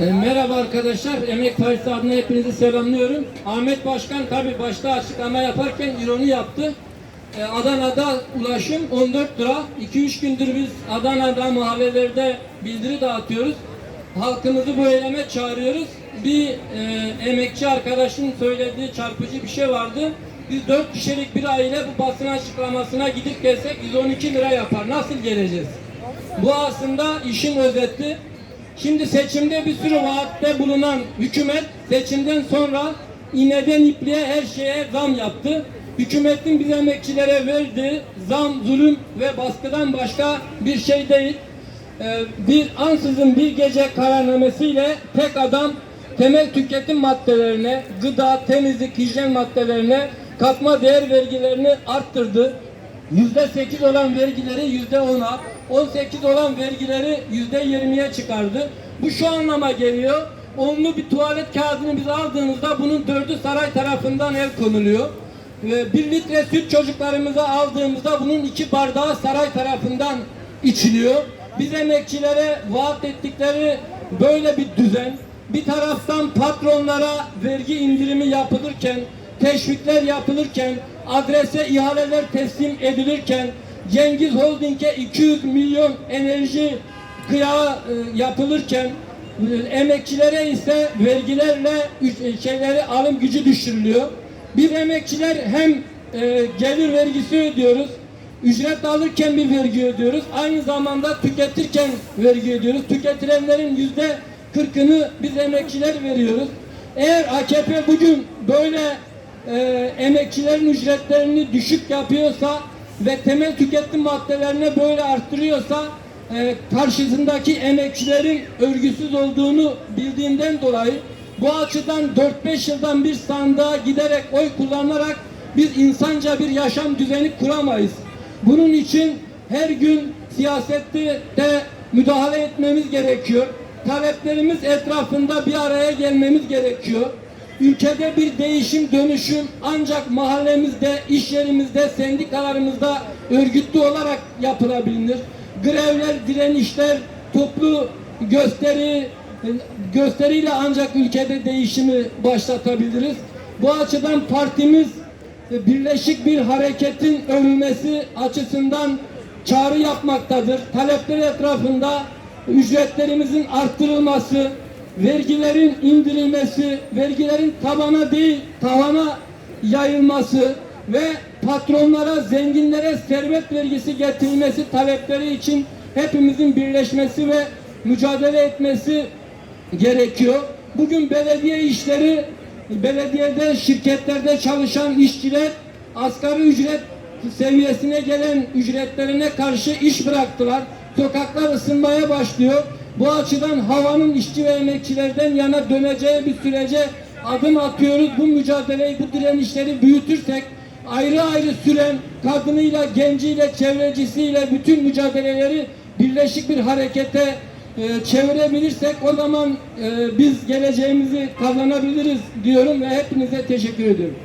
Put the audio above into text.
E, Merhaba arkadaşlar. Emek Partisi adına hepinizi selamlıyorum. Ahmet Başkan tabi başta açıklama yaparken ironi yaptı. E, Adana'da ulaşım 14 lira. 2-3 gündür biz Adana'da mahallelerde bildiri dağıtıyoruz. Halkımızı bu eyleme çağırıyoruz. Bir e, emekçi arkadaşın söylediği çarpıcı bir şey vardı. Biz 4 kişilik bir aile bu basın açıklamasına gidip gelsek 112 lira yapar. Nasıl geleceğiz? Bu aslında işin özeti. Şimdi seçimde bir sürü vaatte bulunan hükümet seçimden sonra iğneden ipliğe her şeye zam yaptı. Hükümetin biz emekçilere verdiği zam, zulüm ve baskıdan başka bir şey değil. Ee, bir ansızın bir gece kararnamesiyle tek adam temel tüketim maddelerine, gıda, temizlik, hijyen maddelerine katma değer vergilerini arttırdı. Yüzde sekiz olan vergileri yüzde ona, on sekiz olan vergileri yüzde yirmiye çıkardı. Bu şu anlama geliyor. Onlu bir tuvalet kağıdını biz aldığımızda bunun dördü saray tarafından el konuluyor. Ve bir litre süt çocuklarımıza aldığımızda bunun iki bardağı saray tarafından içiliyor. Biz emekçilere vaat ettikleri böyle bir düzen, bir taraftan patronlara vergi indirimi yapılırken, teşvikler yapılırken, adrese ihaleler teslim edilirken, Cengiz Holding'e 200 milyon enerji kıyağı e, yapılırken, e, emekçilere ise vergilerle üç- şeyleri alım gücü düşürülüyor. Biz emekçiler hem e, gelir vergisi ödüyoruz, ücret alırken bir vergi ödüyoruz. Aynı zamanda tüketirken vergi ödüyoruz. Tüketilenlerin yüzde kırkını biz emekçiler veriyoruz. Eğer AKP bugün böyle e, emekçilerin ücretlerini düşük yapıyorsa ve temel tüketim maddelerini böyle arttırıyorsa e, karşısındaki emekçilerin örgüsüz olduğunu bildiğinden dolayı bu açıdan 4-5 yıldan bir sandığa giderek oy kullanarak biz insanca bir yaşam düzeni kuramayız. Bunun için her gün siyasette de müdahale etmemiz gerekiyor. Taleplerimiz etrafında bir araya gelmemiz gerekiyor. Ülkede bir değişim dönüşüm ancak mahallemizde, iş yerimizde, sendikalarımızda örgütlü olarak yapılabilir. Grevler, direnişler, toplu gösteri, gösteriyle ancak ülkede değişimi başlatabiliriz. Bu açıdan partimiz e, birleşik bir hareketin örülmesi açısından çağrı yapmaktadır. Talepleri etrafında ücretlerimizin arttırılması, vergilerin indirilmesi, vergilerin tabana değil tavana yayılması ve patronlara, zenginlere servet vergisi getirilmesi talepleri için hepimizin birleşmesi ve mücadele etmesi gerekiyor. Bugün belediye işleri, belediyede, şirketlerde çalışan işçiler asgari ücret seviyesine gelen ücretlerine karşı iş bıraktılar. Sokaklar ısınmaya başlıyor. Bu açıdan havanın işçi ve emekçilerden yana döneceği bir sürece adım atıyoruz. Bu mücadeleyi, bu direnişleri büyütürsek ayrı ayrı süren kadınıyla, genciyle, çevrecisiyle bütün mücadeleleri birleşik bir harekete e, çevirebilirsek o zaman e, biz geleceğimizi kazanabiliriz diyorum ve hepinize teşekkür ediyorum.